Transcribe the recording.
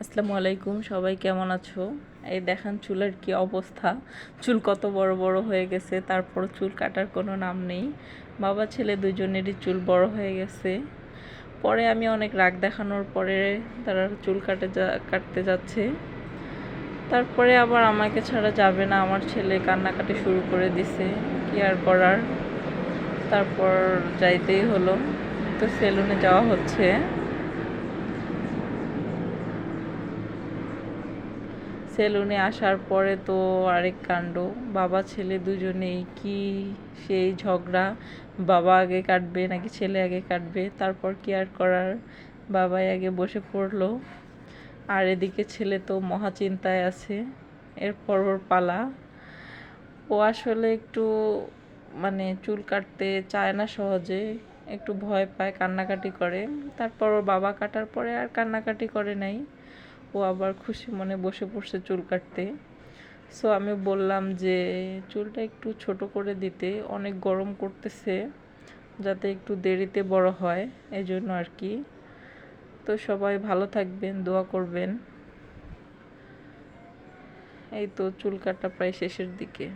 আসসালামু আলাইকুম, সবাই কেমন আছো? এই দেখান চুলের কি অবস্থা। চুল কত বড় বড় হয়ে গেছে, তারপর চুল কাটার কোনো নাম নেই। বাবা, ছেলে দুজনেরই চুল বড় হয়ে গেছে। পরে আমি অনেক রাগ দেখানোর পরে তারা চুল কাটে যা, কাটতে যাচ্ছে। তারপরে আবার আমাকে ছাড়া যাবে না, আমার ছেলে কান্নাকাটি শুরু করে দিছে, কি আর করার? তারপর যাইতেই হলো। তো সেলুনে যাওয়া হচ্ছে। সেলুনে আসার পরে তো আরেক কাণ্ড। বাবা, ছেলে দুজনেই কি সেই ঝগড়া? বাবা আগে কাটবে নাকি ছেলে আগে কাটবে? তারপর কি আর করার? বাবাই আগে বসে পড়ল। আর এদিকে ছেলে তো মহা চিন্তায় আছে। এরপর ওর পালা। ও আসলে একটু মানে চুল কাটতে চায় না সহজে। একটু ভয় পায়, কান্নাকাটি করে। তারপর ওর বাবা কাটার পরে আর কান্নাকাটি করে নাই। ও আবার খুশি মনে বসে পড়ছে চুল কাটতে। সো আমি বললাম যে, চুলটা একটু ছোট করে দিতে, অনেক গরম করতেছে, যাতে একটু দেরিতে বড় হয় এই জন্য আর কি। তো সবাই ভালো থাকবেন, দোয়া করবেন। এই তো চুল কাটা প্রায় শেষের দিকে।